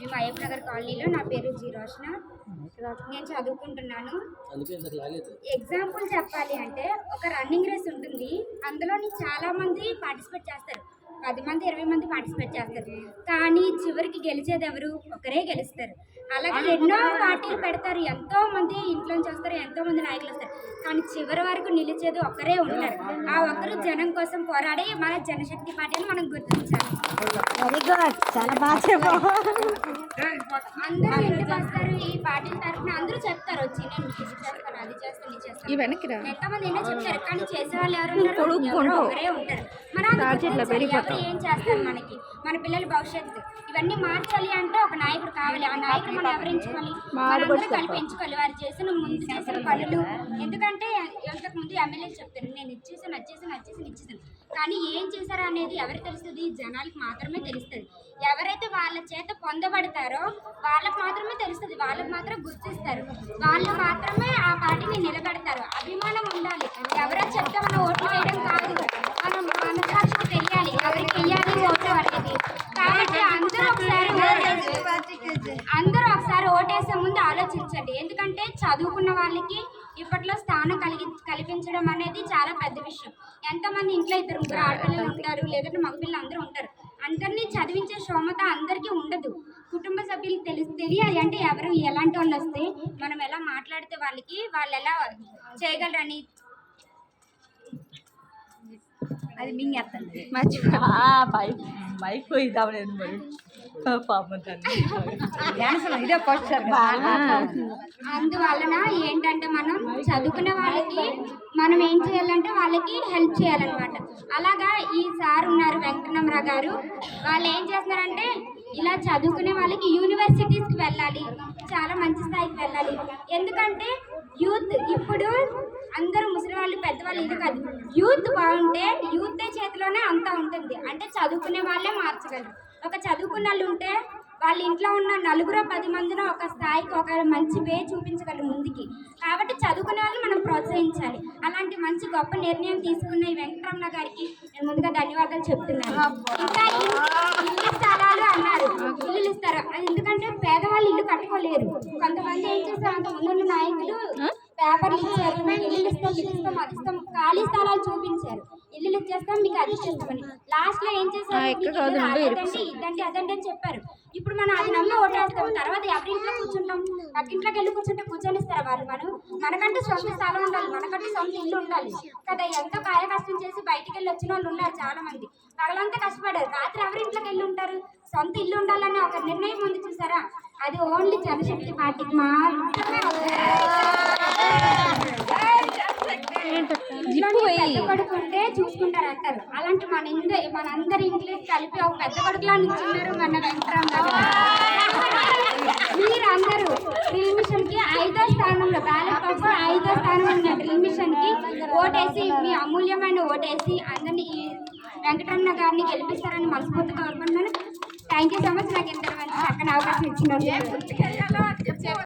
మేము అయ్యప్ప నగర్ కాలనీలో నా పేరు జీ రోషన. నేను చదువుకుంటున్నాను. ఎగ్జాంపుల్ చెప్పాలి అంటే ఒక రన్నింగ్ రేస్ ఉంటుంది. అందులోని చాలా మంది పార్టిసిపేట్ చేస్తారు. పది మంది ఇరవై మంది పార్టిసిపేట్ చేస్తారు. కానీ చివరికి గెలిచేది ఎవరు? ఒకరే గెలుస్తారు. అలాగే ఎన్నో పార్టీలు పెడతారు. ఎంతో మంది ఇంట్లోంచి వస్తారు ఎంతో మంది నాయకులు వస్తారు. కానీ చివరి వరకు నిలిచేది ఒక్కరే ఉంటారు. ఆ ఒక్కరు జనం కోసం పోరాడి మన జనశక్తి పార్టీని మనం గుర్తించాలి. వెరీ గుడ్ చాలా బాగా చెప్పావు. అందరూ ఇంటికి వస్తారు? ఈ పార్టీల తరఫున అందరూ చెప్తారు వచ్చి నేను చేస్తాను అది చేస్తాను ఇది చేస్తాను. ఎంతమంది ఎన్నో చెప్తారు కానీ చేసే వాళ్ళు ఎవరు ఉంటారు? మన ఏం చేస్తారు మనకి? మన పిల్లల భవిష్యత్తు. ఇవన్నీ మార్చాలి అంటే ఒక నాయకుడు కావాలి. ఆ నాయకుడు మనం ఎవరు ఎంచుకోవాలి మనందరూ కలిపి ఎంచుకోవాలి. వారు చేసిన ముందు చేసిన పనులు. ఎందుకంటే ఇంతకు ముందు ఎమ్మెల్యేలు చెప్తారు నేను ఇచ్చేసాను వచ్చేసాను వచ్చేసాను ఇచ్చేసాను కానీ ఏం చేశారు అనేది ఎవరికి తెలుస్తుంది? జనాలకు మాత్రమే తెలుస్తుంది. ఎవరైతే వాళ్ళ చేత పొందబడతారో వాళ్ళకి మాత్రమే తెలుస్తుంది. వాళ్ళకి మాత్రం గుర్తిస్తారు. వాళ్ళు మాత్రమే ఆ పార్టీని నిలబెడతారు. అభిమానం ఆలోచించండి. ఎందుకంటే చదువుకున్న వాళ్ళకి ఇప్పట్లో స్థానం కలిగి కల్పించడం అనేది చాలా పెద్ద విషయం. ఎంతమంది ఇంట్లో ఇద్దరు ముగ్గురు ఆడపిల్లలు ఉంటారు లేదంటే మగపిల్లలు అందరూ ఉంటారు. అందరినీ చదివించే క్షమత అందరికీ ఉండదు. కుటుంబ సభ్యులు తెలిసి తెలియాలి అంటే ఎవరు ఎలాంటి వాళ్ళు వస్తే మనం ఎలా మాట్లాడితే వాళ్ళకి వాళ్ళు ఎలా చేయగలరని అది మింగేస్తుంది. మర్చిపో మైక్ మరి. పాపం ఇదే ఫస్ట్ అందువలన ఏంటంటే మనం చదువుకునే వాళ్ళకి మనం ఏం చేయాలంటే వాళ్ళకి హెల్ప్ చేయాలన్నమాట. అలాగా ఈ సార్ ఉన్నారు వెంకటరమరావు గారు. వాళ్ళు ఏం చేస్తున్నారంటే ఇలా చదువుకునే వాళ్ళకి యూనివర్సిటీస్కి వెళ్ళాలి. చాలా మంచి స్థాయికి వెళ్ళాలి. ఎందుకంటే యూత్ ఇప్పుడు అందరూ ముసలి వాళ్ళు పెద్దవాళ్ళు ఇది కాదు. యూత్ బాగుంటే యూత్ చేతిలోనే అంతా ఉంటుంది. అంటే చదువుకునే వాళ్ళే మార్చగలరు. ఒక చదువుకున్న వాళ్ళు ఉంటే వాళ్ళ ఇంట్లో ఉన్న నలుగురు పది మందిన ఒక స్థాయికి ఒక మంచి వే చూపించగలరు ముందుకి. కాబట్టి చదువుకునే వాళ్ళు మనం ప్రోత్సహించాలి. అలాంటి మంచి గొప్ప నిర్ణయం తీసుకున్న ఈ వెంకటరమణ గారికి నేను ముందుగా ధన్యవాదాలు చెప్తున్నాను. ఇంకా ఇల్లు స్థలాలు అన్నారు. ఇల్లు ఇస్తారు. ఎందుకంటే పేదవాళ్ళు ఇల్లు కట్టుకోలేరు. కొంతమంది ఏం చేస్తారు? అంత ముందున్న నాయకులు పేపర్లు ఇచ్చారు మీకు ఇల్లు ఇస్తాం ఇది ఇస్తాం అది ఇస్తాం ఖాళీ స్థలాలు చూపించారు. ఇల్లు ఇచ్చేస్తాం మీకు అది ఇచ్చేస్తామని లాస్ట్లో ఏం చేశారు? ఇల్లు అదండి ఇదండి అదండి అని చెప్పారు. ఇప్పుడు మనం అది నమ్మి ఓటేస్తాం. తర్వాత ఎవరి ఇంట్లో కూర్చుంటాం. పక్కింట్లోకి వెళ్ళి కూర్చుంటే కూర్చొనిస్తారా వాళ్ళు మనం మనకంటూ సొంత స్థలం ఉండాలి మనకంటూ సొంత ఇల్లు ఉండాలి. కదా ఎంతో కాయ కష్టం చేసి బయటికి వెళ్ళి వచ్చిన వాళ్ళు ఉన్నారు చాలా మంది పగలంతా కష్టపడారు. రాత్రి ఎవరి ఇంట్లోకి వెళ్ళి ఉంటారు? సొంత ఇల్లు ఉండాలని ఒక నిర్ణయం ఉంది చూసారా? అది ఓన్లీ జనశక్తి పార్టీకి మాత్రమే. పెద్ద కొడుకు ఉంటే చూసుకుంటారు అంటారు. అలాంటి మన ఇంద మన అందరి ఇంట్లో కలిపి ఒక పెద్ద కొడుకులా నిల్చున్నారు మన వెంకటరామ్ గారు. మీరు అందరూ డ్రిల్ మిషన్కి ఐదో స్థానంలో బ్యాలెట్ బాక్స్ ఐదో స్థానంలో ఉన్న డ్రిల్ మిషన్కి ఓటేసి మీ అమూల్యమైన ఓటేసి అందరినీ ఈ వెంకటరమణ గారిని గెలిపిస్తారని మనస్ఫూర్తిగా కోరుకుంటున్నాను. థ్యాంక్ యూ సో మచ్ నాకు ఇంత మంచి చక్కని అవకాశం ఇచ్చినందుకు.